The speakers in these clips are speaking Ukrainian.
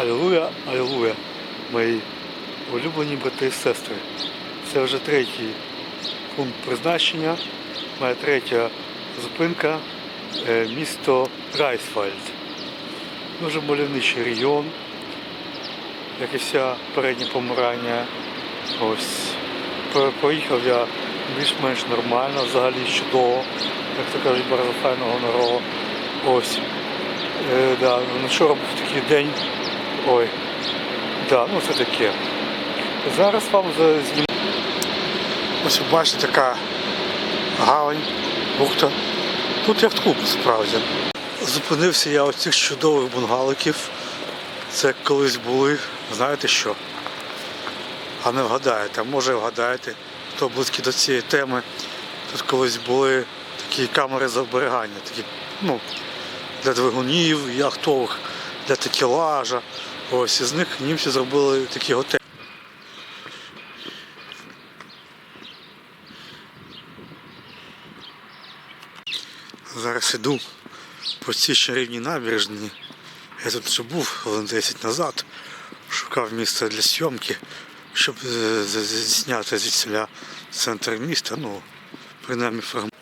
Алілуя, алілуя, мої улюблені брати і сестри. Це вже третій пункт призначення, моя третя зупинка е, місто Райсфальд. Дуже мальовничий регіон, як і вся передня помирання. Ось. Про- Проїхав я більш-менш нормально, взагалі чудово, як то кажуть, bardzo файно гонорово. Ось. Е, да, ну, вчора був такий день. Ой. Да, ну це таке. Зараз вам зніму. Ось бачите така гавань, бухта. Тут яхт-клуб справді. Зупинився я у цих чудових бунгаликів. Це колись були, знаєте що? А не вгадаєте, а може вгадаєте, хто близький до цієї теми. Тут колись були такі камери заберігання, такі, ну, для двигунів, яхтових, для текелажа. Ось із них німці зробили такі готелі. Зараз іду по цій чарівній набережні. Я тут вже був хвилин 10 назад, шукав місце для зйомки, щоб е, зняти звідсіля центр міста, ну, принаймні фрагмент.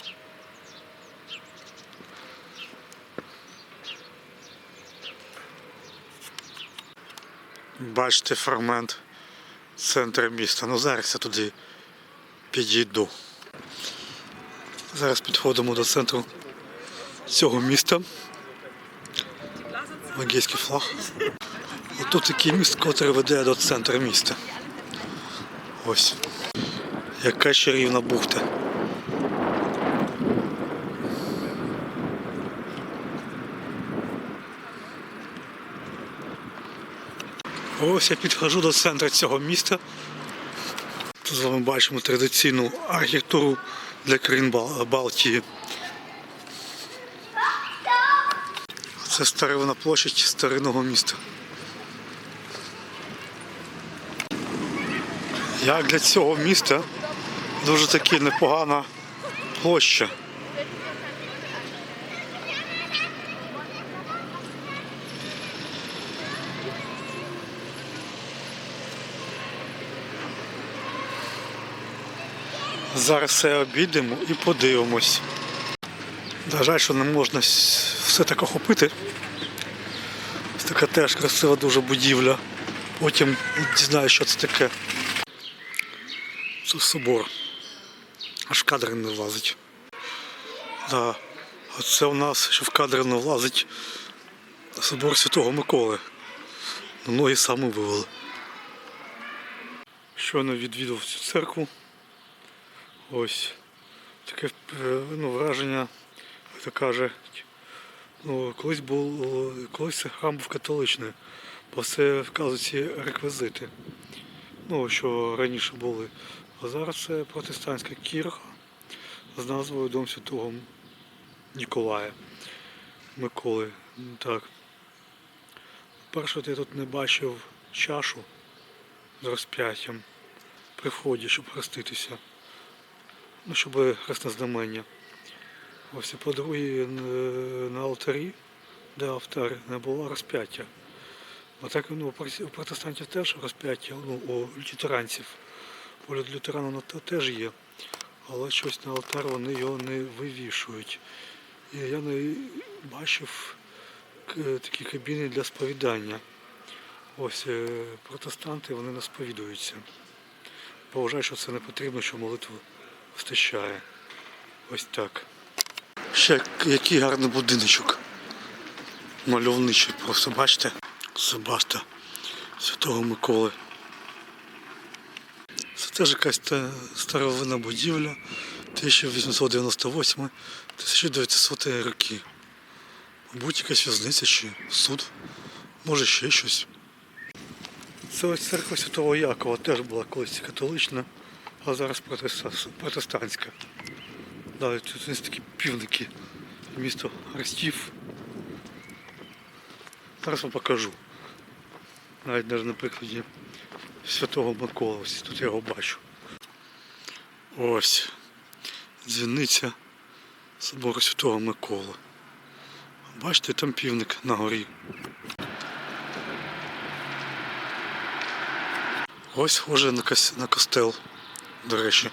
Бачите фрагмент центру міста. Ну зараз я туди підійду. Зараз підходимо до центру цього міста. Вангейський флаг. Отут такий міст, який веде до центру міста. Ось. Яка чарівна бухта. Ось я підходжу до центру цього міста. Тут з вами бачимо традиційну архітектуру для країн Бал- Балтії. Це старовина площадь старинного міста. Як для цього міста дуже таки непогана площа. Зараз все обійдемо і подивимось. На жаль, що не можна все так охопити. Ось така теж красива дуже будівля. Потім дізнаю, що це таке. Це собор. Аж в кадр не влазить. Да. Оце у нас, що в кадр не влазить, собор Святого Миколи. Ноги саме вивели. Щойно відвідав цю церкву. Ось таке е, ну, враження, як то каже, ну, колись був, колись храм був католичний, бо це вказують ці реквізити, ну, що раніше були. А зараз це протестантська кірха з назвою Дом Святого Ніколая Миколи. Так. Перше, я тут не бачив чашу з розп'яттям при вході, щоб хреститися ну, щоб хресне знамення. Ось по-друге, на алтарі, де алтар, не було розп'яття. А так ну, у протестантів теж розп'яття, ну, у лютеранців. У лю- лютеран воно теж є. Але щось на алтар вони його не вивішують. І я не бачив такі кабіни для сповідання. Ось е, протестанти вони не сповідуються. Бо вважають, що це не потрібно, що молитву вистачає. Ось так. Ще який гарний будиночок. Мальовничий просто, бачите? Себаста Святого Миколи. Це теж якась та старовинна будівля 1898-1900 роки. Мабуть, якась в'язниця чи суд. Може ще щось. Це ось церква Святого Якова теж була колись католична, а зараз протеста- протестантська. Да, тут ось такі півники. Місто Ростів. Зараз вам покажу. Навіть навіть на прикладі Святого Миколи. Ось тут я його бачу. Ось. Дзвіниця собору Святого Миколи. Бачите, там півник на горі. Ось схоже на костел, до речі.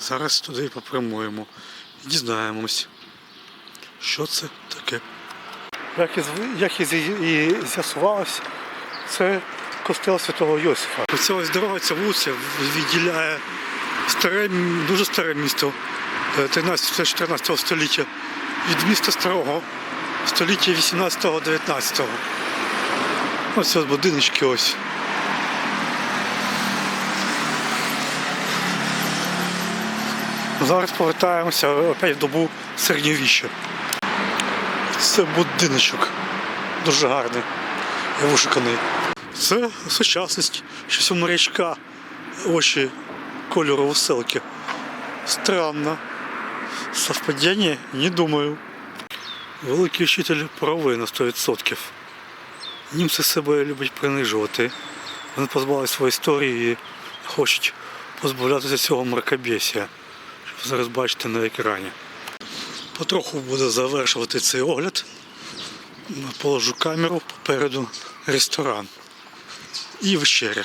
Зараз туди попрямуємо. І дізнаємось, що це таке. Як і, як і, і з'ясувалось, це костел святого Йосифа. Оця ось дорога, ця вулиця відділяє старе, дуже старе місто 13-14 століття від міста старого століття 18-19. Ось ось будиночки ось. Зараз повертаємося опять в добу середньовіччя. Це будиночок. Дуже гарний і вишуканий. Це сучасність, щось у морячка очі кольору веселки. Странно. Совпадіння? Не думаю. Великий вчитель правий на 100%. Німці себе люблять принижувати. Вони позбавилися своєї історії і хочуть позбавлятися цього мракобесія. Зараз бачите на екрані. Потроху буду завершувати цей огляд. Положу камеру попереду ресторан і вечеря.